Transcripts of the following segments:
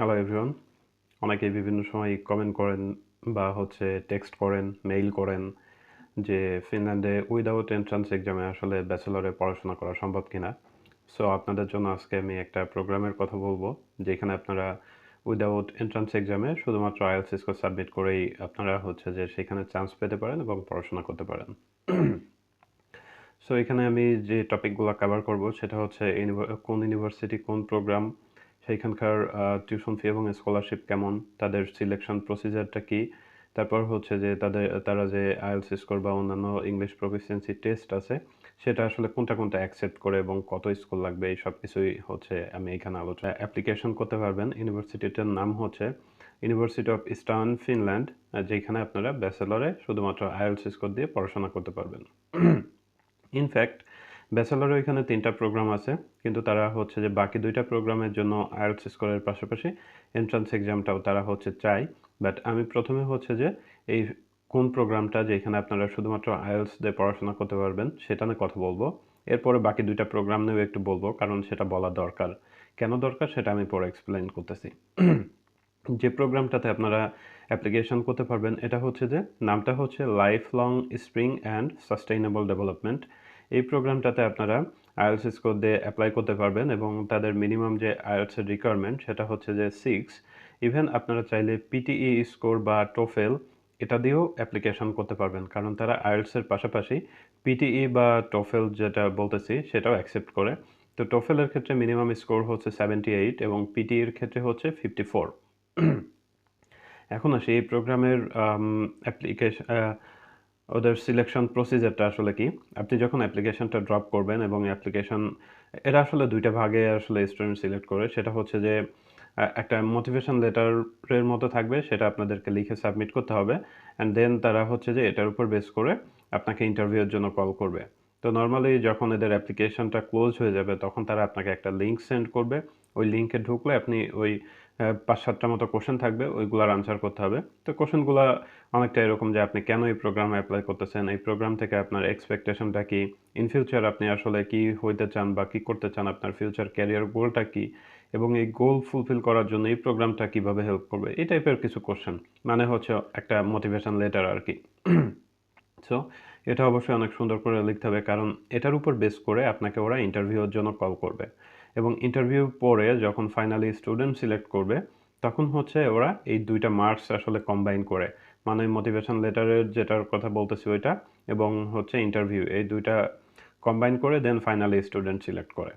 Hello everyone অনেকেই বিভিন্ন সময় কমেন্ট করেন বা হচ্ছে টেক্সট করেন মেইল করেন যে ফিনল্যান্ডে উইদাউট এন্ট্রান্স এক্সামে আসলে ব্যাচেলরে পড়াশোনা করা সম্ভব কিনা। সো আপনাদের জন্য আজকে আমি একটা প্রোগ্রামের কথা বলব, যেখানে আপনারা উইদাউট এন্ট্রান্স এক্সামে শুধুমাত্র আইএলস স্কোর সাবমিট করেই আপনারা হচ্ছে যে সেখানে চান্স পেতে পারেন এবং পড়াশোনা করতে পারেন। সো এখানে আমি যে টপিকগুলো কভার করব, সেটা হচ্ছে কোন ইউনিভার্সিটি কোন প্রোগ্রাম সেইখানকার টিউশন ফি এবং স্কলারশিপ কেমন? তাদের সিলেকশন প্রসিজারটা কি? তারপর হচ্ছে যে তাদের, তারা যে আইএলস স্কোর বা অন্যান্য ইংলিশ প্রফিসিয়েন্সি টেস্ট আছে, সেটা আসলে কোনটা কোনটা অ্যাকসেপ্ট করে এবং কত স্কোর লাগবে, এই সব কিছুই হচ্ছে আমি এখানে আলোচনা অ্যাপ্লিকেশন করতে পারবেন। ইউনিভার্সিটিটার নাম হচ্ছে ইউনিভার্সিটি অফ ইস্টার্ন ফিনল্যান্ড যেখানে আপনারা ব্যাচেলরে শুধুমাত্র আইএলস স্কোর দিয়ে পড়াশোনা করতে পারবেন। ইনফ্যাক্ট ব্যাচেলরও এখানে তিনটা প্রোগ্রাম আছে, কিন্তু তারা হচ্ছে যে বাকি দুইটা প্রোগ্রামের জন্য আইএলস স্কোরের পাশাপাশি এন্ট্রান্স এক্সামটাও তারা হচ্ছে চাই বাট আমি প্রথমে হচ্ছে যে এই কোন প্রোগ্রামটা যেখানে আপনারা শুধুমাত্র আইএলস দিয়ে পড়াশোনা করতে পারবেন, সেটা নিয়ে কথা বলব। এরপরে বাকি দুইটা প্রোগ্রাম নিয়েও একটু বলব, কারণ সেটা বলা দরকার। কেন দরকার সেটা আমি পরে এক্সপ্লেইন করতেছি। যে প্রোগ্রামটাতে আপনারা অ্যাপ্লিকেশন করতে পারবেন, এটা হচ্ছে যে নামটা হচ্ছে life long spring and sustainable development এই প্রোগ্রামটাতে আপনারা আইএলস স্কোর দিয়ে অ্যাপ্লাই করতে পারবেন এবং তাদের মিনিমাম যে আইএলসের রিকোয়ারমেন্ট সেটা হচ্ছে যে সিক্স ইভেন আপনারা চাইলে পিটিই স্কোর বা টোফেল এটা দিয়েও অ্যাপ্লিকেশন করতে পারবেন, কারণ তারা আইএলসের পাশাপাশি পিটিই বা টোফেল যেটা বলতেছি সেটাও অ্যাকসেপ্ট করে। তো টোফেলের ক্ষেত্রে মিনিমাম স্কোর হচ্ছে সেভেন্টি এইট এবং পিটিইর ক্ষেত্রে হচ্ছে ফিফটি ফোর এখন আসি এই প্রোগ্রামের অ্যাপ্লিকেশন ওদের সিলেকশন প্রসিজারটা আসলে কি? আপনি যখন অ্যাপ্লিকেশনটা ড্রপ করবেন এবং অ্যাপ্লিকেশন এরা আসলে দুইটা ভাগে আসলে স্টুডেন্ট সিলেক্ট করে। সেটা হচ্ছে যে একটা মোটিভেশন লেটারের মতো থাকবে, সেটা আপনাদেরকে লিখে সাবমিট করতে হবে। অ্যান্ড দেন তারা হচ্ছে যে এটার উপর বেস করে আপনাকে ইন্টারভিউর জন্য কল করবে। তো নর্মালি যখন এদের অ্যাপ্লিকেশনটা ক্লোজ হয়ে যাবে, তখন তারা আপনাকে একটা লিঙ্ক সেন্ড করবে। ওই লিঙ্কে ঢুকলে আপনি ওই পাঁচ সাতটা মতো কোশ্চেন থাকবে, ওইগুলার আনসার করতে হবে। তো কোশ্চেনগুলো অনেকটা এরকম যে আপনি কেন এই প্রোগ্রামে অ্যাপ্লাই করতেছেন? এই প্রোগ্রাম থেকে আপনার এক্সপেকটেশনটা কি? ইন ফিউচার আপনি আসলে কি হইতে চান বা কি করতে চান? আপনার ফিউচার ক্যারিয়ার গোলটা কি? এবং এই গোল ফুলফিল করার জন্য এই প্রোগ্রামটা কীভাবে হেল্প করবে? এই টাইপের কিছু কোশ্চেন মানে হচ্ছে একটা মোটিভেশন লেটার আর কি সো এটা অবশ্যই অনেক সুন্দর করে লিখতে হবে, কারণ এটার উপর বেস করে আপনাকে ওরা ইন্টারভিউর জন্য কল করবে। এবং ইন্টারভিউ পরে যখন ফাইনালি স্টুডেন্ট সিলেক্ট করবে, তখন হচ্ছে ওরা এই দুইটা মার্কস আসলে কম্বাইন করে। মানে মোটিভেশন লেটারের যেটার কথা বলতেছি ওইটা এবং হচ্ছে ইন্টারভিউ এই দুইটা কম্বাইন করে দেন ফাইনালি স্টুডেন্ট সিলেক্ট করে।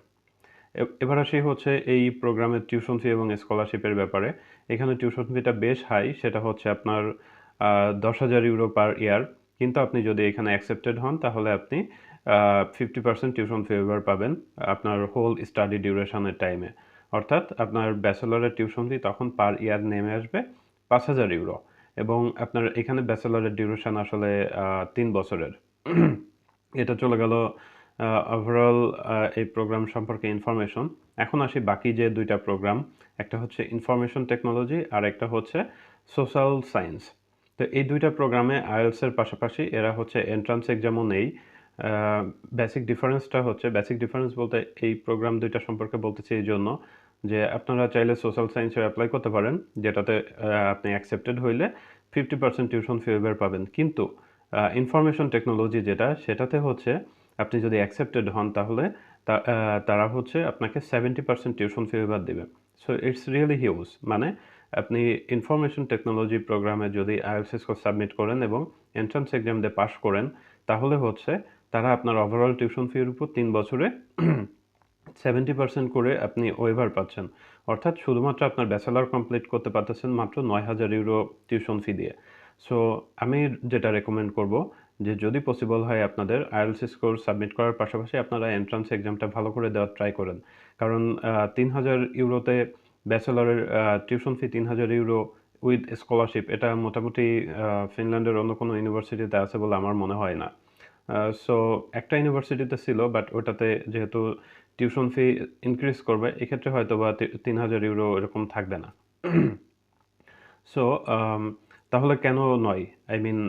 এবার আসি হচ্ছে এই প্রোগ্রামের টিউশন ফি এবং স্কলারশিপের ব্যাপারে। এখানে টিউশন ফিটা বেশ হাই সেটা হচ্ছে আপনার দশ হাজার ইউরো পার ইয়ার কিন্তু আপনি যদি এখানে অ্যাকসেপ্টেড হন, তাহলে আপনি ফিফটি পার্সেন্ট টিউশন ফি এবার পাবেন আপনার হোল স্টাডি ডিউরেশনের টাইমে অর্থাৎ আপনার ব্যাচেলরের টিউশন ফি তখন পার ইয়ার নেমে আসবে পাঁচ হাজার ইউরো এবং আপনার এখানে ব্যাচেলরের ডিউরেশন আসলে তিন বছরের। এটা চলে গেল ওভারঅল এই প্রোগ্রাম সম্পর্কে ইনফরমেশন এখন আসি বাকি যে দুইটা প্রোগ্রাম একটা হচ্ছে ইনফরমেশন টেকনোলজি আর একটা হচ্ছে সোশ্যাল সায়েন্স তো এই দুইটা প্রোগ্রামে আইএলসের পাশাপাশি এরা হচ্ছে এন্ট্রান্স এক্সামও নেই। বেসিক ডিফারেন্সটা হচ্ছে বেসিক ডিফারেন্স বলতে এই প্রোগ্রাম দুইটা সম্পর্কে বলতেছি এই জন্য যে আপনারা চাইলে সোশ্যাল সায়েন্সে অ্যাপ্লাই করতে পারেন, যেটাতে আপনি অ্যাকসেপ্টেড হইলে ফিফটি পার্সেন্ট টিউশন ফেভার পাবেন। কিন্তু ইনফরমেশন টেকনোলজি যেটা, সেটাতে হচ্ছে আপনি যদি অ্যাকসেপ্টেড হন তাহলে তারা হচ্ছে আপনাকে সেভেন্টি পার্সেন্ট টিউশন ফেভার দেবে। সো ইটস রিয়েলি হিউজ মানে আপনি ইনফরমেশন টেকনোলজি প্রোগ্রামে যদি আইএলস স্কোর সাবমিট করেন এবং এন্ট্রান্স এক্সাম দিয়ে পাশ করেন, তাহলে হচ্ছে তারা আপনার ওভারঅল টিউশন ফির উপর তিন বছরে সেভেন্টি পার্সেন্ট করে আপনি ওয়েভার পাচ্ছেন। অর্থাৎ শুধুমাত্র আপনার ব্যাচেলার কমপ্লিট করতে পারতেছেন মাত্র নয় হাজার ইউরো টিউশন ফি দিয়ে। সো আমি যেটা রেকমেন্ড করব যে যদি পসিবল হয় আপনাদের আইএলস স্কোর সাবমিট করার পাশাপাশি আপনারা এন্ট্রান্স এক্সামটা ভালো করে দেওয়ার ট্রাই করেন। কারণ তিন হাজার ইউরোতে ব্যাচেলরের টিউশন ফি তিন হাজার ইউরো উইথ স্কলারশিপ এটা মোটামুটি ফিনল্যান্ডের অন্য কোনো ইউনিভার্সিটিতে আছে বলে আমার মনে হয় না। সো একটা ইউনিভার্সিটিতে ছিল বাট ওটাতে যেহেতু টিউশন ফি ইনক্রিজ করবে, এক্ষেত্রে হয়তো বা তিন হাজার ইউরো এরকম থাকবে না। সো তাহলে কেন নয়? আই মিন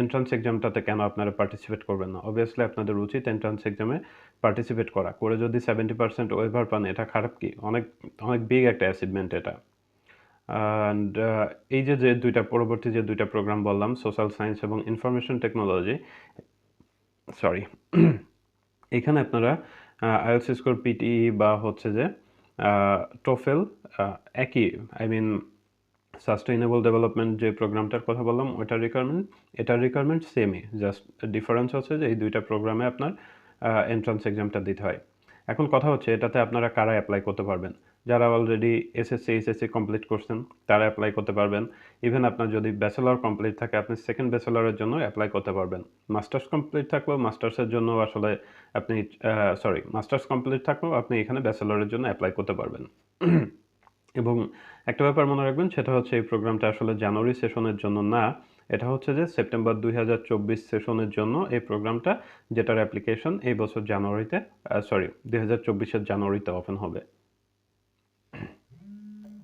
এন্ট্রান্স এক্সামটাতে কেন আপনারা পার্টিসিপেট করবেন না? অবভিয়াসলি আপনাদের উচিত এন্ট্রান্স এক্সামে পার্টিসিপেট করা। করে যদি সেভেন্টি পার্সেন্ট ওয়েভার পান, এটা খারাপ কি? অনেক অনেক বিগ একটা অ্যাচিভমেন্ট এটা। অ্যান্ড এই যে যে দুইটা, পরবর্তী যে দুইটা প্রোগ্রাম বললাম সোশ্যাল সায়েন্স এবং ইনফরমেশন টেকনোলজি সরি এখানে আপনারা আইএলস স্কোর পিটি বা হচ্ছে যে টোফেল একই আই মিন সাস্টেইনেবল ডেভেলপমেন্ট যে প্রোগ্রামটার কথা বললাম, ওইটার রিকোয়ারমেন্ট এটার রিকোয়ারমেন্ট সেমই জাস্ট ডিফারেন্স হচ্ছে যে এই দুইটা প্রোগ্রামে আপনার এন্ট্রান্স এক্সামটা দিতে হয়। এখন কথা হচ্ছে, এটাতে আপনারা কারা অ্যাপ্লাই করতে পারবেন? যারা অলরেডি এসএসসি এসএসসি কমপ্লিট করছেন, তারা অ্যাপ্লাই করতে পারবেন। ইভেন আপনার যদি ব্যাচেলর কমপ্লিট থাকে, আপনি সেকেন্ড ব্যাচেলরের জন্য অ্যাপ্লাই করতে পারবেন। মাস্টার্স কমপ্লিট থাকলেও মাস্টার্সের জন্য আসলে আপনি সরি মাস্টার্স কমপ্লিট থাকলেও আপনি এখানে ব্যাচেলরের জন্য অ্যাপ্লাই করতে পারবেন। এবং একটা ব্যাপার মনে রাখবেন, সেটা হচ্ছে এই প্রোগ্রামটা আসলে জানুয়ারি সেশনের জন্য না এটা হচ্ছে যে সেপ্টেম্বর দুই হাজার চব্বিশ সেশনের জন্য এই প্রোগ্রামটা, যেটার অ্যাপ্লিকেশন এই বছর জানুয়ারিতে সরি দুই হাজার জানুয়ারিতে ওপেন হবে।